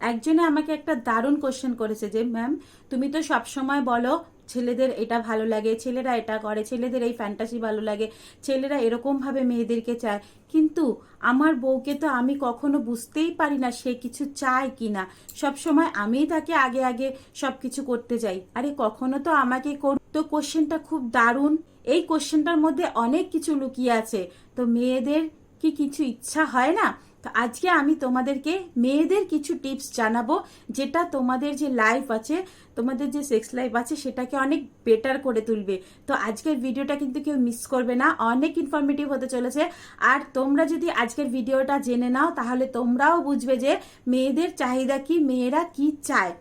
একজনে আমাকে একটা দারুণ কোশ্চেন করেছে যে ম্যাম তুমি তো সব সময় বলো, ছেলেদের এটা ভালো লাগে, ছেলেরা এটা করে, ছেলেদের এই ফ্যান্টাসি ভালো লাগে, ছেলেরা এরকম ভাবে মেয়েদেরকে চায়। কিন্তু আমার বউকে তো আমি কখনো বুঝতেই পারি না সে কিছু চায় কি না সব সময় আমিই তাকে আগে আগে সব কিছু করতে যাই। আরে, কখনো তো আমাকে তো কোশ্চেনটা খুব দারুণ। এই কোশ্চেনটার মধ্যে অনেক কিছু লুকিয়ে আছে। তো মেয়েদের কি কিছু ইচ্ছা হয় না? তো আজকে আমি তোমাদেরকে মেয়েদের কিছু টিপস জানাব, যেটা তোমাদের যে লাইফ আছে, তোমাদের যে সেক্স লাইফ আছে, সেটাকে অনেক বেটার করে তুলবে। তো আজকের ভিডিওটা কিন্তু কেউ মিস করবে না, অনেক ইনফরমেটিভ হতে চলেছে। আর তোমরা যদি আজকের ভিডিওটা জেনে নাও, তাহলে তোমরাও বুঝবে যে মেয়েদের চাহিদা কি, মেয়েরা কি চায়।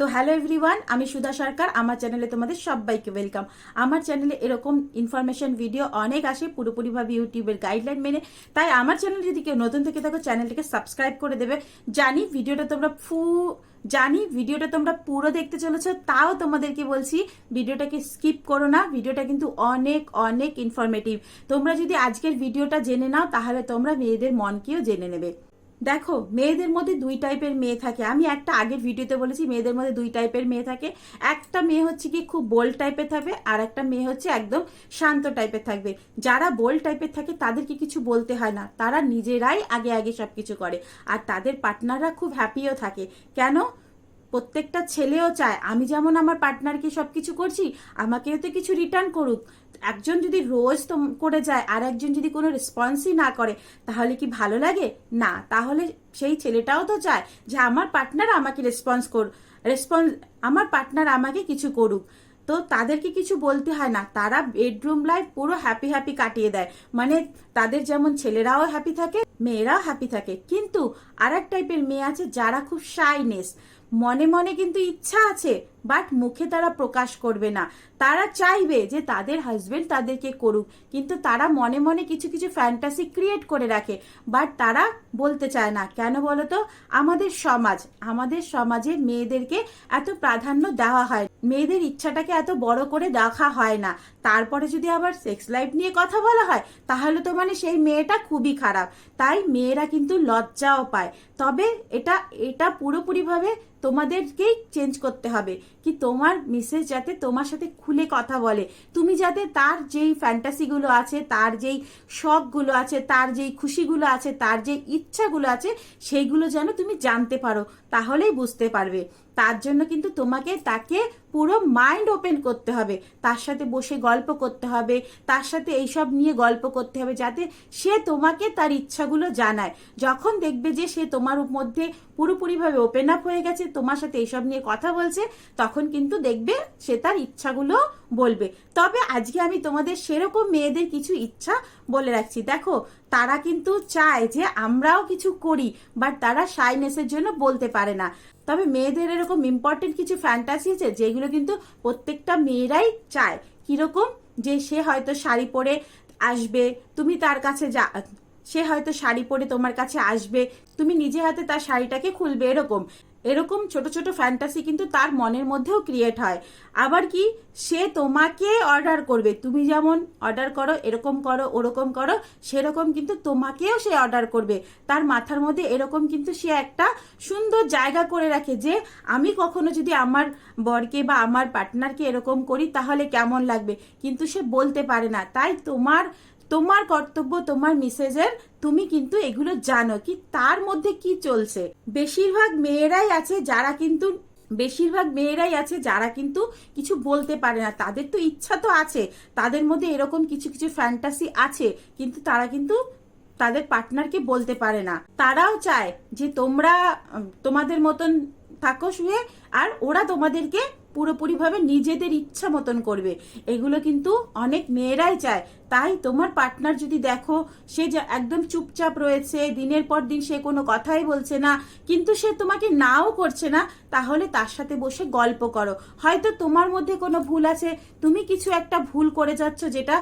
তো হ্যালো এভরিওয়ান, আমি সুধা সরকার, আমার চ্যানেলে তোমাদের সবাইকে ওয়েলকাম। আমার চ্যানেলে এরকম ইনফরমেশন ভিডিও অনেক আসে, পুরোপুরিভাবে ইউটিউবের গাইডলাইন মেনে। তাই আমার চ্যানেল যদি কেউ নতুন থেকে থাকো, চ্যানেলটিকে সাবস্ক্রাইব করে দেবে। জানি ভিডিওটা তোমরা ফু, জানি ভিডিওটা তোমরা পুরো দেখতে চলেছো, তাও তোমাদেরকে বলছি ভিডিওটাকে স্কিপ করো না। ভিডিওটা কিন্তু অনেক অনেক ইনফরমেটিভ তোমরা যদি আজকের ভিডিওটা জেনে নাও, তাহলে তোমরা মেয়েদের মনকেও জেনে নেবে। দেখো, মেয়েদের মধ্যে দুই টাইপের মেয়ে থাকে। আমি একটা আগের ভিডিওতে বলেছি, মেয়েদের মধ্যে দুই টাইপের মেয়ে থাকে। একটা মেয়ে হচ্ছে কি খুব বোল্ড টাইপের থাকবে, আর একটা মেয়ে হচ্ছে একদম শান্ত টাইপের থাকবে। যারা বোল্ড টাইপের থাকে, তাদেরকে কিছু বলতে হয় না। তারা নিজেরাই আগে আগে সব কিছু করে। আর তাদের পার্টনাররা খুব হ্যাপিও থাকে। কেন? প্রত্যেকটা ছেলেও চায়, আমি যেমন আমার পার্টনারকে সব কিছু করছি, আমাকেও তো কিছু রিটার্ন করুক। একজন যদি রোজ তো করে যায়, আর একজন যদি কোনো রেসপন্সই না করে, তাহলে কি ভালো লাগে? না, তাহলে সেই ছেলেটাও তো চায় যে আমার পার্টনার আমাকে রেসপন্স কর রেসপন্স আমার পার্টনার আমাকে কিছু করুক। তো তাদেরকে কিছু বলতে হয় না, তারা বেডরুম লাইফ পুরো হ্যাপি হ্যাপি কাটিয়ে দেয়। মানে তাদের যেমন ছেলেরাও হ্যাপি থাকে, মেয়েরাও হ্যাপি থাকে। কিন্তু আর এক টাইপের মেয়ে আছে যারা খুব শাইনেস মনে মনে কিন্তু ইচ্ছা আছে বাট মুখে তারা প্রকাশ করবে না। তারা চাইবে যে তাদের হাজবেন্ড তাদেরকে করুক, কিন্তু তারা মনে মনে কিছু কিছু ফ্যান্টাসি ক্রিয়েট করে রাখে। বাট তারা বলতে চায় না, কেন বলতো? আমাদের সমাজ, আমাদের সমাজে মেয়েদেরকে এত প্রাধান্য দেওয়া হয়, মেয়েদের ইচ্ছাটাকে এত বড় করে দেখা হয় না। তারপরে যদি আবার সেক্স লাইফ নিয়ে কথা বলা হয়, তাহলে তো মানে সেই মেয়েটা খুবই খারাপ। তাই মেয়েরা কিন্তু লজ্জাও পায়। তবে এটা এটা পুরোপুরিভাবে তোমাদেরকেই চেঞ্জ করতে হবে। কি তোমার মিসেস যাতে তোমার সাথে খুলে কথা বলে। তুমি যাতে তার যেই ফ্যান্টাসিগুলো আছে, তার যেই শখগুলো আছে, তার যেই খুশিগুলো আছে, তার যে ইচ্ছাগুলো আছে, সেইগুলো যেন তুমি জানতে পারো, তাহলেই বুঝতে পারবে। তার জন্য কিন্তু তোমাকে তাকে পুরো মাইন্ড ওপেন করতে হবে। তার সাথে বসে গল্প করতে হবে, তার সাথে এইসব নিয়ে গল্প করতে হবে যাতে সে তোমাকে তার ইচ্ছাগুলো জানায়। যখন দেখবে যে সে তোমার মধ্যে পুরোপুরিভাবে ওপেন আপ হয়ে গেছে, তোমার সাথে এইসব নিয়ে কথা বলছে, তখন কিন্তু দেখবে সে তার ইচ্ছাগুলো বলবে। তবে আজকে আমি তোমাদের সেরকম মেয়েদের কিছু ইচ্ছা বলে রাখছি। দেখো তারা কিন্তু চায় যে আমরাও কিছু করি বাট তারা শাইনেসের জন্য বলতে পারে না। তবে মেয়েদের এরকম ইম্পর্টেন্ট কিছু ফ্যান্টাসি আছে, যেগুলো কিন্তু প্রত্যেকটা মেয়েরাই চায়। কীরকম? যে সে হয়তো শাড়ি পরে আসবে, তুমি তার কাছে যা, সে হয়তো শাড়ি পরে তোমার কাছে আসবে, তুমি নিজে হাতে তার শাড়িটাকে খুলবে, এরকম। এরকম ছোট ছোট ফ্যান্টাসি কিন্তু তার মনের মধ্যেও ক্রিয়েট হয়। আবার কি, সে তোমাকে অর্ডার করবে। তুমি যেমন অর্ডার করো, এরকম করো, ওরকম করো, সেরকম কিন্তু তোমাকেও সে অর্ডার করবে। তার মাথার মধ্যে এরকম কিন্তু সে একটা সুন্দর জায়গা করে রাখে যে, আমি কখনো যদি আমার বরকে বা আমার পার্টনারকে এরকম করি, তাহলে কেমন লাগবে? কিন্তু সে বলতে পারে না। তাই তোমার তোমার কর্তব্য, তোমার মিসেজের, তুমি কিন্তু এগুলো জানো কি তার মধ্যে কি চলছে। বেশিরভাগ মেয়েরাই আছে যারা কিন্তু, বেশিরভাগ মেয়েরাই আছে যারা কিন্তু কিছু বলতে পারে না। তাদের তো ইচ্ছা তো আছে, তাদের মধ্যে এরকম কিছু কিছু ফ্যান্টাসি আছে, কিন্তু তারা কিন্তু তাদের পার্টনারকে বলতে পারে না। তারাও চায় যে তোমরা, তোমাদের মতন থাকো শুয়ে, আর ওরা তোমাদেরকে পুরোপুরিভাবে নিজেদের ইচ্ছা মতন করবে। এগুলো কিন্তু অনেক মেয়েরাই চায়। তাই তোমার পার্টনার যদি দেখো, সে যে একদম চুপচাপ রয়েছে, দিনের পর দিন সে কোনো কথাই বলছে না, কিন্তু সে তোমাকে নাও করছে না, তাহলে তার সাথে বসে গল্প করো। হয়তো তোমার মধ্যে কোনো ভুল আছে, তুমি কিছু একটা ভুল করে যাচ্ছ যেটা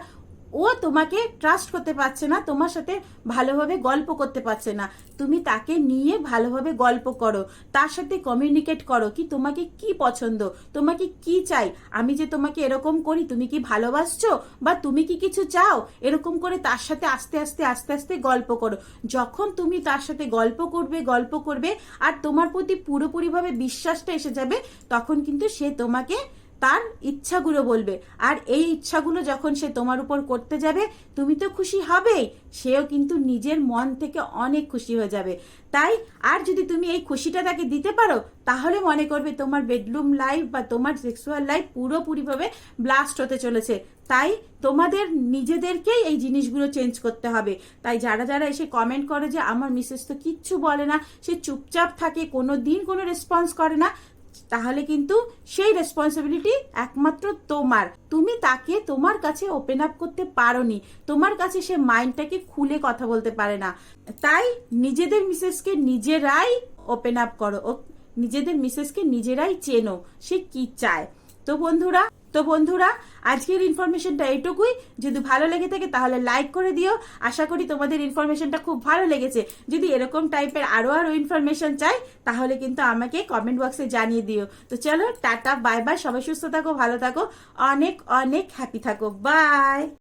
ও তোমাকে ট্রাস্ট করতে পারছে না, তোমার সাথে ভালোভাবে গল্প করতে পারছে না। তুমি তাকে নিয়ে ভালোভাবে গল্প করো, তার সাথে কমিউনিকেট করো কি তোমাকে কি পছন্দ, তোমাকে কি চাই, আমি যে তোমাকে এরকম করি, তুমি কি ভালোবাসছো বা তুমি কি কিছু চাও, এরকম করে তার সাথে আস্তে আস্তে আস্তে আস্তে গল্প করো। যখন তুমি তার সাথে গল্প করবে গল্প করবে, আর তোমার প্রতি পুরোপুরিভাবে বিশ্বাসটা এসে যাবে, তখন কিন্তু সে তোমাকে তার ইচ্ছাগুলো বলবে। আর এই ইচ্ছাগুলো যখন সে তোমার উপর করতে যাবে, তুমি তো খুশি হবেই। সেও কিন্তু নিজের মন থেকে অনেক খুশি হয়ে যাবে। তাই আর যদি তুমি এই খুশিটা তাকে দিতে পারো, তাহলে মনে করবে তোমার বেডরুম লাইফ বা তোমার সেক্সুয়াল লাইফ পুরোপুরিভাবে ব্লাস্ট হতে চলেছে। তাই তোমাদের নিজেদেরকেই এই জিনিসগুলো চেঞ্জ করতে হবে। তাই যারা যারা এসে কমেন্ট করে যে, আমার মিসেস তো কিচ্ছু বলে না, সে চুপচাপ থাকে কোনো দিন কোনো রেসপন্স করে না তাহলে কিন্তু সেই রেসপন্সিবিলিটি একমাত্র তোমার। তুমি তাকে তোমার কাছে ওপেন আপ করতে পারোনি। তোমার কাছে সে মাইন্ডটাকে খুলে কথা বলতে পারে না। তাই নিজেদের মিসেসকে নিজেরাই ওপেন আপ করো। নিজেদের মিসেসকে নিজেরাই চেনো সে কি চায়। তো বন্ধুরা তো বন্ধুরা, আজকের ইনফরমেশনটা এইটুকুই। যদি ভালো লেগে থাকে তাহলে লাইক করে দিও। আশা করি তোমাদের ইনফরমেশনটা খুব ভালো লেগেছে। যদি এরকম টাইপের আরও আরও ইনফরমেশন চাই, তাহলে কিন্তু আমাকে কমেন্ট বক্সে জানিয়ে দিও। তো চলো, টাটা বাই বাই সবাই সুস্থ থাকো, ভালো থাকো। অনেক অনেক হ্যাপি থাকো। বাই